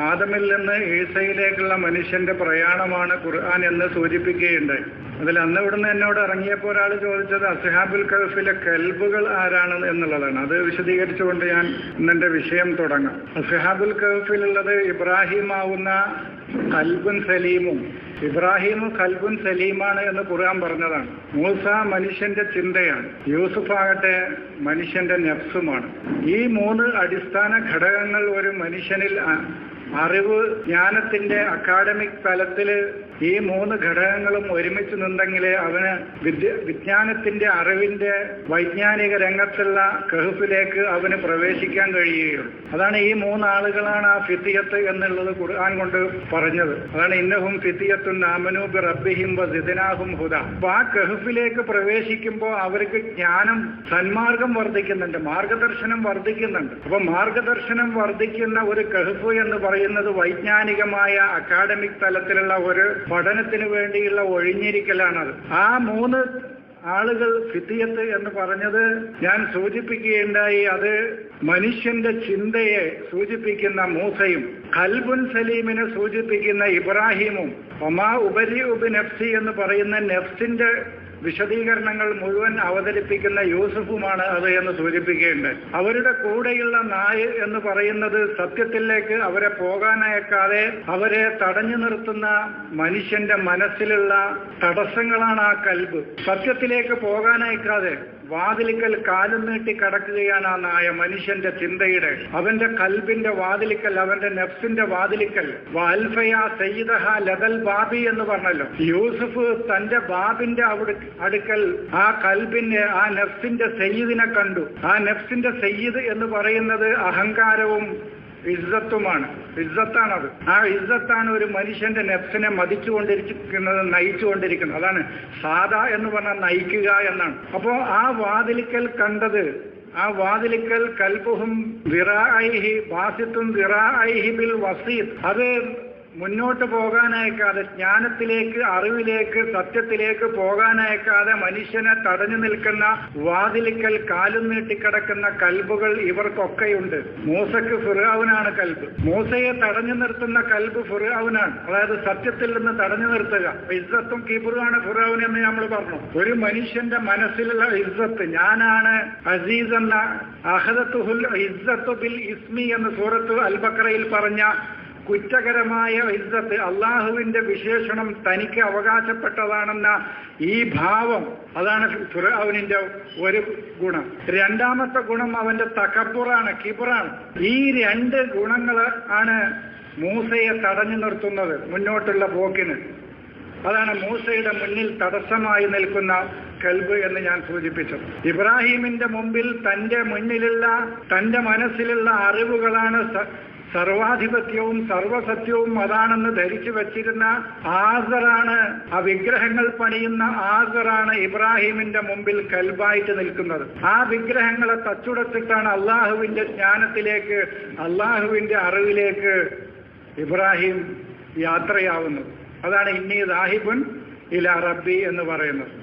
ആദമിൽ നിന്ന് ഈസയിലേക്കുള്ള മനുഷ്യന്റെ പ്രയാണമാണ് ഖുർആൻ എന്ന് സൂചിപ്പിക്കുകയുണ്ടായി. അതിൽ അന്ന് ഇവിടുന്ന് എന്നോട് ഇറങ്ങിയപ്പോൾ ഒരാൾ ചോദിച്ചത് അസ്ഹാബുൽ കൽഫിലെ കൽബുകൾ ആരാണ്? എന്നുള്ളതാണ്. അത് വിശദീകരിച്ചുകൊണ്ട് ഞാൻ ഇന്നെന്റെ വിഷയം തുടങ്ങാം. അസ്ഹാബുൽ കൽഫിലുള്ളത് ഇബ്രാഹിം ആവുന്ന കൽബുൻ സലീമും ഇബ്രാഹിം കൽബുൻ സലീമാണ് എന്ന് ഖുർആൻ പറഞ്ഞതാണ്. മൂസ മനുഷ്യന്റെ ചിന്തയാണ്. യൂസുഫ് ആകട്ടെ മനുഷ്യന്റെ നെഫ്സുമാണ്. ഈ മൂന്ന് അടിസ്ഥാന ഘടകങ്ങൾ ഒരു മനുഷ്യനിൽ അറിവ് ജ്ഞാനത്തിന്റെ അക്കാഡമിക് തലത്തിൽ ഈ മൂന്ന് ഘടകങ്ങളും ഒരുമിച്ച് നിന്നെങ്കിൽ അവന് വിദ്യ വിജ്ഞാനത്തിന്റെ അറിവിന്റെ വൈജ്ഞാനിക രംഗത്തുള്ള കഹഫിലേക്ക് അവന് പ്രവേശിക്കാൻ കഴിയുകയുള്ളൂ. അതാണ് ഈ മൂന്നാളുകളാണ് ആ ഫിത്തിയത്ത് എന്നുള്ളത് ഖുർആൻ കൊണ്ട് പറഞ്ഞത്. അതാണ് ഇന്നഹും ഫിത്തിയത്തുൻ നാമനൂബ് റബ്ബിഹിം ബിദിനാഹും ഹുദ. അപ്പൊ ആ കഹുഫിലേക്ക് പ്രവേശിക്കുമ്പോൾ അവർക്ക് ജ്ഞാനം സന്മാർഗം വർദ്ധിക്കുന്നുണ്ട് മാർഗദർശനം വർദ്ധിക്കുന്നുണ്ട്. അപ്പൊ മാർഗദർശനം വർദ്ധിക്കുന്ന ഒരു കഹുഫ് എന്ന് പറയുന്നത് വൈജ്ഞാനികമായ അക്കാഡമിക് തലത്തിലുള്ള ഒരു പഠനത്തിന് വേണ്ടിയുള്ള ഒഴിഞ്ഞിരിക്കലാണത്. ആ മൂന്ന് ആളുകൾ ഫിത്തിയത്ത് എന്ന് പറഞ്ഞത് ഞാൻ സൂചിപ്പിക്കുകയുണ്ടായി അത് മനുഷ്യന്റെ ചിന്തയെ സൂചിപ്പിക്കുന്ന മൂസയും കൽബുൻ സലീമിനെ സൂചിപ്പിക്കുന്ന ഇബ്രാഹിമും ഒമാ ഉപരി ഉപ് നഫ്സി എന്ന് പറയുന്ന നെഫ്സിന്റെ വിശദീകരണങ്ങൾ മുഴുവൻ അവതരിപ്പിക്കുന്ന യൂസഫുമാണ് അത് എന്ന് സൂചിപ്പിക്കുകയുണ്ട് അവരുടെ കൂടെയുള്ള നായ് എന്ന് പറയുന്നത് സത്യത്തിലേക്ക് അവരെ പോകാനയക്കാതെ അവരെ തടഞ്ഞു നിർത്തുന്ന മനുഷ്യന്റെ മനസ്സിലുള്ള തടസ്സങ്ങളാണ് ആ കൽബ്. സത്യത്തിലേക്ക് പോകാനയക്കാതെ വാതിലിക്കൽ കാലും നീട്ടി കടക്കുകയാണ് ആ നായ മനുഷ്യന്റെ ചിന്തയുടെ. അവന്റെ കൽബിന്റെ വാതിലിക്കൽ അവന്റെ നെഫ്സിന്റെ വാതിലിക്കൽ. സയ്യിദഹ ലതൽ ബാബി എന്ന് പറഞ്ഞല്ലോ. യൂസഫ് തന്റെ ബാബിന്റെ അവിടെ അടുക്കൽ ആ കൽബിന്റെ ആ നെഫ്സിന്റെ സയ്യിദിനെ കണ്ടു. ആ നെഫ്സിന്റെ സയ്യിദ് എന്ന് പറയുന്നത് അഹങ്കാരവും ഇസ്സത്തുമാണ്. ഇസ്സത്താണത്. ആ ഇസ്സത്താണ് ഒരു മനുഷ്യന്റെ നെഫ്സിനെ മതിച്ചുകൊണ്ടിരിക്കുന്നത് നയിച്ചുകൊണ്ടിരിക്കുന്നത്. അതാണ് സാധാ എന്ന് പറഞ്ഞാൽ നയിക്കുക എന്നാണ്. അപ്പോ ആ വാതിലിക്കൽ കണ്ടത് ആ വാതിലിക്കൽ കൽബുഹും വിറാഹി വാസിത്തും വിറാഹി ബിൽ വസീദ്. അത് മുന്നോട്ട് പോകാനയക്കാതെ ജ്ഞാനത്തിലേക്ക് അറിവിലേക്ക് സത്യത്തിലേക്ക് പോകാനയക്കാതെ മനുഷ്യനെ തടഞ്ഞു നിൽക്കുന്ന വാതിലിക്കൽ കാലും നീട്ടിക്കിടക്കുന്ന കൽബുകൾ ഇവർക്കൊക്കെയുണ്ട്. മൂസക്ക് ഫിറാവുനാണ് കൽബ്. മൂസയെ തടഞ്ഞു നിർത്തുന്ന കൽബ് ഫിറാവുനാണ് അതായത് സത്യത്തിൽ നിന്ന് തടഞ്ഞു നിർത്തുക. ഇസ്സത്തും കീബറുമാണ് ഫിറാവുൻ എന്ന് നമ്മൾ പറഞ്ഞു. ഒരു മനുഷ്യന്റെ മനസ്സിലുള്ള ഇസ്സത്ത് ഞാനാണ് അസീസ് എന്ന അഹദത്തുഹുൽ ഇസ്സത്തു ബിൽ ഇസ്മി എന്ന സൂറത്ത് അൽബക്കറയിൽ പറഞ്ഞ കുറ്റകരമായ ഇസ്സത്ത് അള്ളാഹുവിന്റെ വിശേഷണം തനിക്ക് അവകാശപ്പെട്ടതാണെന്ന ഈ ഭാവം അതാണ് ഫിറൌനിന്റെ ഒരു ഗുണം. രണ്ടാമത്തെ ഗുണം അവന്റെ തകപ്പുറാണ് കിബുറാണ്. ഈ രണ്ട് ഗുണങ്ങൾ ആണ് മൂസയെ തടഞ്ഞു നിർത്തുന്നത് മുന്നോട്ടുള്ള പോക്കിന്. അതാണ് മൂസയുടെ മുന്നിൽ തടസ്സമായി നിൽക്കുന്ന കൽബ് എന്ന് ഞാൻ സൂചിപ്പിച്ചു. ഇബ്രാഹിമിന്റെ മുമ്പിൽ തന്റെ മുന്നിലുള്ള തന്റെ മനസ്സിലുള്ള അറിവുകളാണ് സർവാധിപത്യവും സർവസത്യവും അതാണെന്ന് ധരിച്ചു വച്ചിരുന്ന ആസറാണ് ആ വിഗ്രഹങ്ങൾ പണിയുന്ന ആസറാണ് ഇബ്രാഹിമിന്റെ മുമ്പിൽ കൽബായിട്ട് നിൽക്കുന്നത്. ആ വിഗ്രഹങ്ങളെ തച്ചുടച്ചിട്ടാണ് അള്ളാഹുവിന്റെ ജ്ഞാനത്തിലേക്ക് അള്ളാഹുവിന്റെ അറിവിലേക്ക് ഇബ്രാഹിം യാത്രയാവുന്നത്. അതാണ് ഇന്നി ദാഹിബുൻ ഇല റബ്ബി എന്ന് പറയുന്നത്.